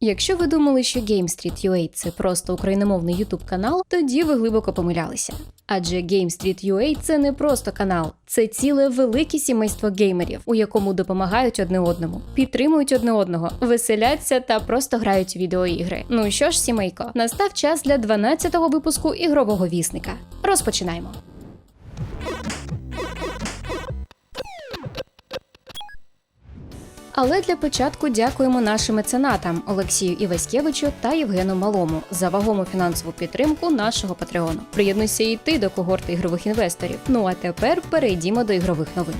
Якщо ви думали, що Game Street – це просто україномовний YouTube канал, тоді ви глибоко помилялися. Адже Game Street – це не просто канал, це ціле велике сімейство геймерів, у якому допомагають одне одному, підтримують одне одного, веселяться та просто грають відеоігри. Ну що ж, сімейко, настав час для 12-го випуску ігрового вісника. Розпочинаємо. Але для початку дякуємо нашим меценатам Олексію Іваськевичу та Євгену Малому за вагому фінансову підтримку нашого патреону. Приєднуйся і ти до когорти ігрових інвесторів. Ну а тепер перейдімо до ігрових новин.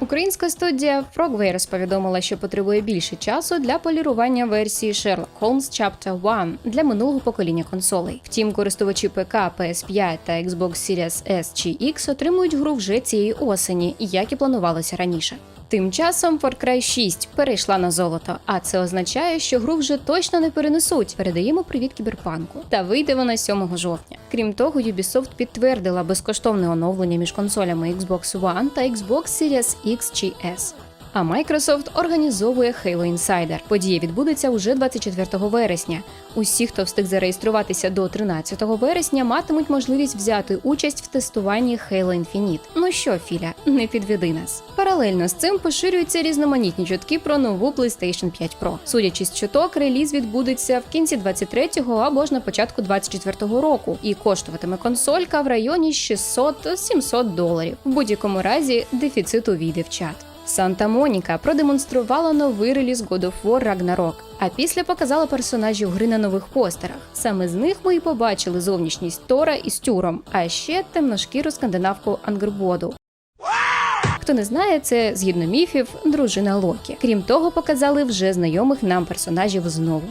Українська студія Frogwares повідомила, що потребує більше часу для полірування версії Sherlock Holmes Chapter 1 для минулого покоління консолей. Втім, користувачі ПК, PS5 та Xbox Series S чи X отримують гру вже цієї осені, як і планувалося раніше. Тим часом Far Cry 6 перейшла на золото, а це означає, що гру вже точно не перенесуть. Передаємо привіт кіберпанку. Та вийде вона 7 жовтня. Крім того, Ubisoft підтвердила безкоштовне оновлення між консолями Xbox One та Xbox Series X чи S. А Microsoft організовує Halo Insider. Подія відбудеться уже 24 вересня. Усі, хто встиг зареєструватися до 13 вересня, матимуть можливість взяти участь в тестуванні Halo Infinite. Ну що, Філя, не підведи нас. Паралельно з цим поширюються різноманітні чутки про нову PlayStation 5 Pro. Судячи з чуток, реліз відбудеться в кінці 23-го або ж на початку 24-го року, і коштуватиме консолька в районі 600-700 доларів. В будь-якому разі дефіцит увійде в чат. Санта Моніка продемонструвала новий реліз God of War Ragnarok, а після показала персонажів гри на нових постерах. Саме з них ми і побачили зовнішність Тора із Тюром, а ще темношкіру скандинавку Ангрбоду. Хто не знає, це згідно міфів дружина Локі. Крім того, показали вже знайомих нам персонажів знову.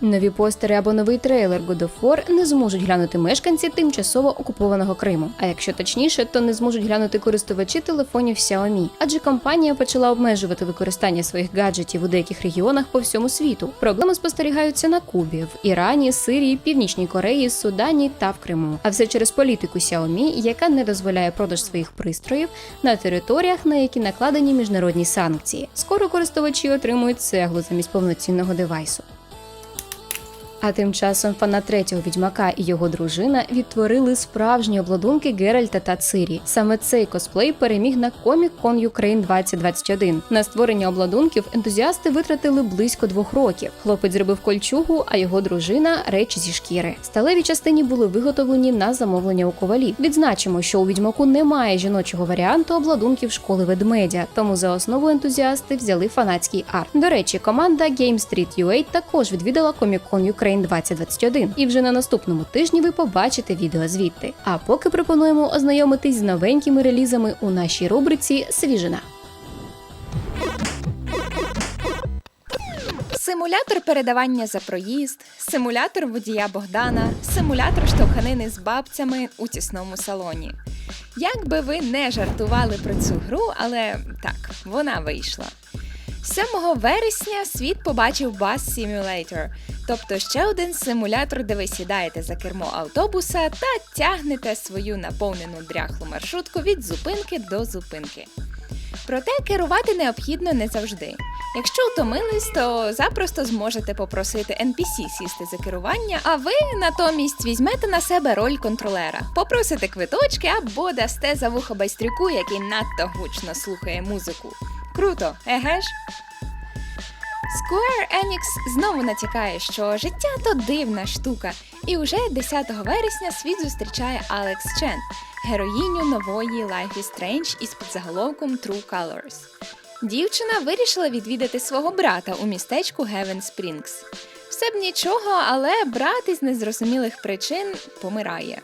Нові постери або новий трейлер God of War не зможуть глянути мешканці тимчасово окупованого Криму. А якщо точніше, то не зможуть глянути користувачі телефонів Xiaomi, адже компанія почала обмежувати використання своїх гаджетів у деяких регіонах по всьому світу. Проблеми спостерігаються на Кубі, в Ірані, Сирії, Північній Кореї, Судані та в Криму. А все через політику Xiaomi, яка не дозволяє продаж своїх пристроїв на територіях, на які накладені міжнародні санкції. Скоро користувачі отримують цеглу замість повноцінного девайсу. А тим часом фанат третього відьмака і його дружина відтворили справжні обладунки Геральта та Цирі. Саме цей косплей переміг на Comic Con Ukraine 2021. На створення обладунків ентузіасти витратили близько двох років. Хлопець зробив кольчугу, а його дружина речі зі шкіри. Сталеві частині були виготовлені на замовлення у ковалів. Відзначимо, що у відьмаку немає жіночого варіанту обладунків школи ведмедя, тому за основу ентузіасти взяли фанатський арт. До речі, команда Game Street UA також відвідала Comic Con Ukraine 2021. І вже на наступному тижні ви побачите відео звідти. А поки пропонуємо ознайомитись з новенькими релізами у нашій рубриці Свіжина. Симулятор передавання за проїзд, симулятор водія Богдана, симулятор штовханини з бабцями у тісному салоні. Як би ви не жартували про цю гру, але так, вона вийшла. 7 вересня світ побачив Bus Simulator, тобто ще один симулятор, де ви сідаєте за кермо автобуса та тягнете свою наповнену дряхлу маршрутку від зупинки до зупинки. Проте керувати необхідно не завжди. Якщо втомились, то запросто зможете попросити NPC сісти за керування, а ви натомість візьмете на себе роль контролера, попросите квиточки або дасте за вухо байстрюку, який надто гучно слухає музику. Круто, еге ж? Square Enix знову натякає, що життя то дивна штука, і уже 10 вересня світ зустрічає Алекс Чен, героїню нової Life is Strange із підзаголовком True Colors. Дівчина вирішила відвідати свого брата у містечку Heaven Springs. Все б нічого, але брат із незрозумілих причин помирає.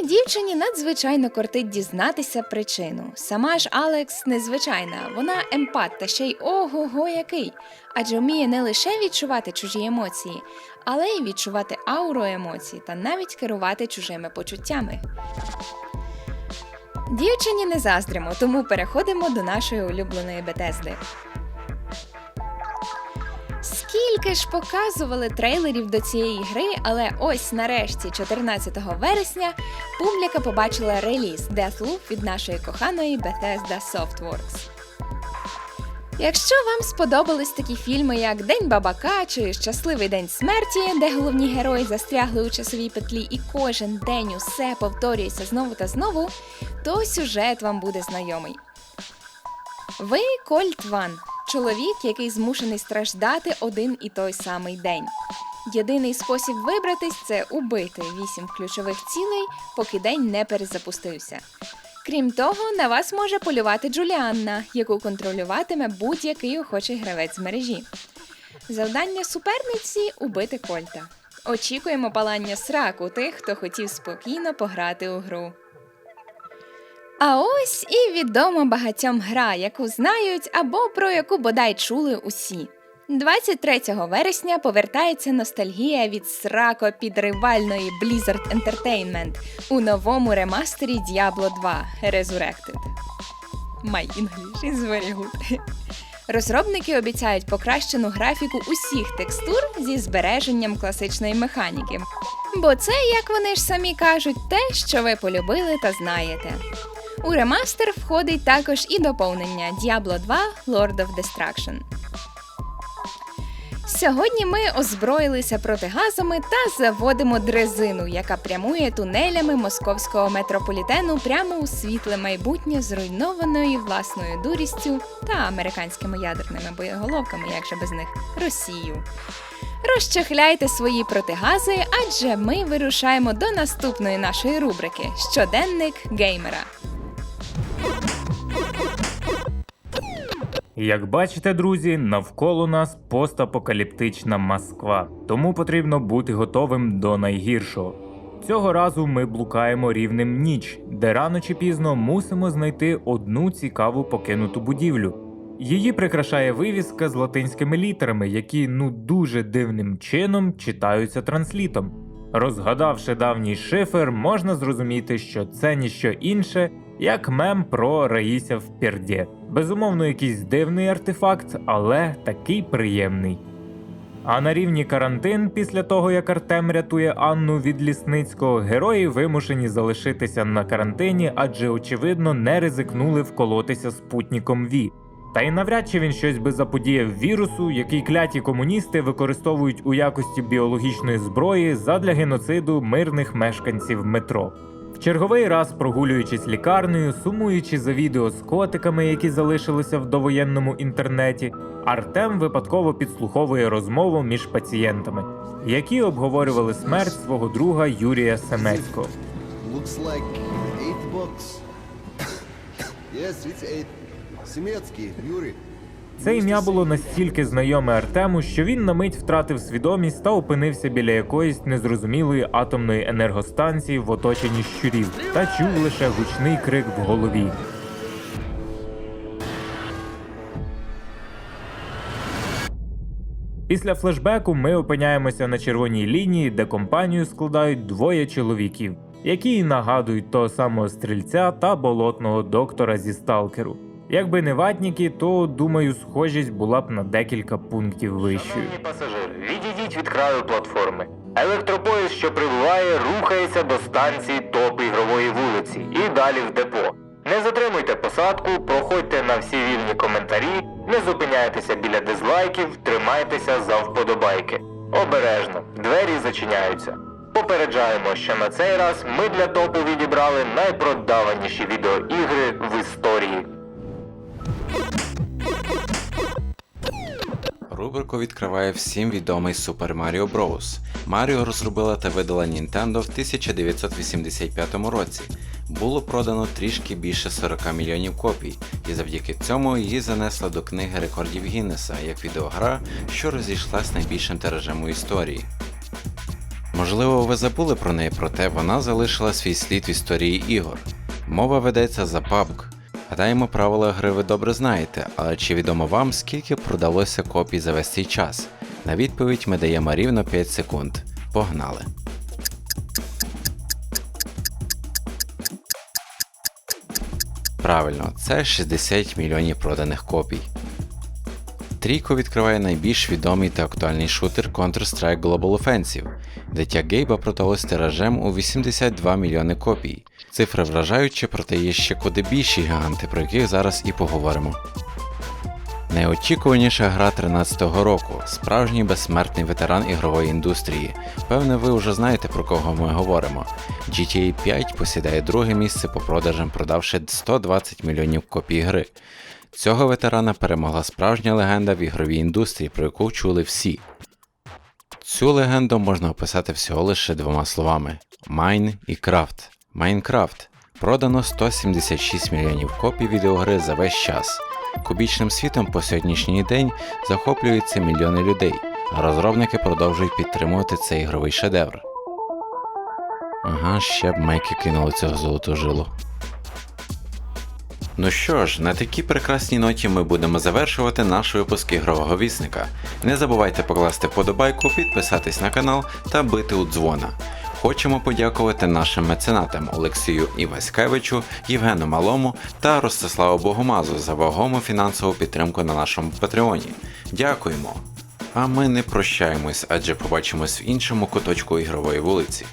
І дівчині надзвичайно кортить дізнатися причину. Сама ж Алекс незвичайна, вона емпат та ще й ого-го який. Адже вміє не лише відчувати чужі емоції, але й відчувати ауру емоцій та навіть керувати чужими почуттями. Дівчині не заздримо, тому переходимо до нашої улюбленої Бетезди. Скільки ж показували трейлерів до цієї гри, але ось нарешті, 14 вересня, публіка побачила реліз Deathloop від нашої коханої Bethesda Softworks. Якщо вам сподобались такі фільми, як День бабака чи Щасливий день смерті, де головні герої застрягли у часовій петлі і кожен день усе повторюється знову та знову, то сюжет вам буде знайомий. Ви Кольт Ван, чоловік, який змушений страждати один і той самий день. Єдиний спосіб вибратись це убити вісім ключових цілей, поки день не перезапустився. Крім того, на вас може полювати Джуліанна, яку контролюватиме будь-який охочий гравець мережі. Завдання суперниці убити Кольта. Очікуємо палання срак у тих, хто хотів спокійно пограти у гру. А ось і відома багатьом гра, яку знають або про яку бодай чули усі. 23 вересня повертається ностальгія від срако підривальної Blizzard Entertainment у новому ремастері Diablo 2 Resurrected. My English is very good. Розробники обіцяють покращену графіку усіх текстур зі збереженням класичної механіки. Бо це, як вони ж самі кажуть, те, що ви полюбили та знаєте. У ремастер входить також і доповнення Diablo 2 Lord of Destruction. Сьогодні ми озброїлися протигазами та заводимо дрезину, яка прямує тунелями московського метрополітену прямо у світле майбутнє зруйнованою власною дурістю та американськими ядерними боєголовками, як же без них, Росію. Розчехляйте свої протигази, адже ми вирушаємо до наступної нашої рубрики Щоденник геймера. Як бачите, друзі, навколо нас постапокаліптична Москва, тому потрібно бути готовим до найгіршого. Цього разу ми блукаємо рівнем ніч, де рано чи пізно мусимо знайти одну цікаву покинуту будівлю. Її прикрашає вивіска з латинськими літерами, які ну дуже дивним чином читаються транслітом. Розгадавши давній шифр, можна зрозуміти, що це ніщо інше, як мем про Раїся в Пірді. Безумовно, якийсь дивний артефакт, але такий приємний. А на рівні карантин, після того як Артем рятує Анну від лісницького, герої вимушені залишитися на карантині, адже очевидно не ризикнули вколотися спутником Ві. Та й навряд чи він щось би заподіяв вірусу, який кляті комуністи використовують у якості біологічної зброї задля геноциду мирних мешканців метро. В черговий раз прогулюючись лікарнею, сумуючи за відео з котиками, які залишилися в довоєнному інтернеті, Артем випадково підслуховує розмову між пацієнтами, які обговорювали смерть свого друга Юрія Семецького. Looks like Це ім'я було настільки знайоме Артему, що він на мить втратив свідомість та опинився біля якоїсь незрозумілої атомної енергостанції в оточенні щурів та чув лише гучний крик в голові. Після флешбеку ми опиняємося на червоній лінії, де компанію складають двоє чоловіків, які нагадують того самого стрільця та болотного доктора зі сталкеру. Якби не ватніки, то думаю, схожість була б на декілька пунктів вищою. Шановні пасажири, відійдіть від краю платформи. Електропоїзд, що прибуває, рухається до станції топ ігрової вулиці і далі в депо. Не затримуйте посадку, проходьте на всі вільні коментарі, не зупиняйтеся біля дизлайків, тримайтеся за вподобайки. Обережно, двері зачиняються. Попереджаємо, що на цей раз ми для топу відібрали найпродаваніші відеоігри в історії. Рубрику відкриває всім відомий Super Mario Bros. Маріо розробила та видала Nintendo в 1985 році. Було продано трішки більше 40 мільйонів копій, і завдяки цьому її занесли до книги рекордів Гіннеса як відеогра, що розійшлась найбільшим тиражем у історії. Можливо, ви забули про неї, проте вона залишила свій слід в історії ігор. Мова ведеться за PUBG. Гадаємо, правила гри ви добре знаєте, але чи відомо вам, скільки продалося копій за весь цей час? На відповідь ми даємо рівно 5 секунд. Погнали! Правильно, це 60 мільйонів проданих копій. Трійку відкриває найбільш відомий та актуальний шутер Counter-Strike Global Offensive. Дитя Гейба продалось тиражем у 82 мільйони копій. Цифри вражаючі, проте є ще куди більші гіганти, про яких зараз і поговоримо. Найочікуваніша гра 13-го року, справжній безсмертний ветеран ігрової індустрії. Певне, ви вже знаєте про кого ми говоримо. GTA 5 посідає друге місце по продажам, продавши 120 мільйонів копій гри. Цього ветерана перемогла справжня легенда в ігровій індустрії, про яку чули всі. Цю легенду можна описати всього лише двома словами: Майн і Крафт. Майнкрафт продано 176 мільйонів копій відеогри за весь час. Кубічним світом по сьогоднішній день захоплюються мільйони людей, а розробники продовжують підтримувати цей ігровий шедевр. Ага, ще б майки кинули цього золоту жилу. Ну що ж, на такій прекрасній ноті ми будемо завершувати наш випуск ігрового вісника. Не забувайте покласти вподобайку, підписатись на канал та бити у дзвона. Хочемо подякувати нашим меценатам Олексію Іваськевичу, Євгену Малому та Ростиславу Богомазу за вагому фінансову підтримку на нашому Патреоні. Дякуємо! А ми не прощаємось, адже побачимось в іншому куточку ігрової вулиці.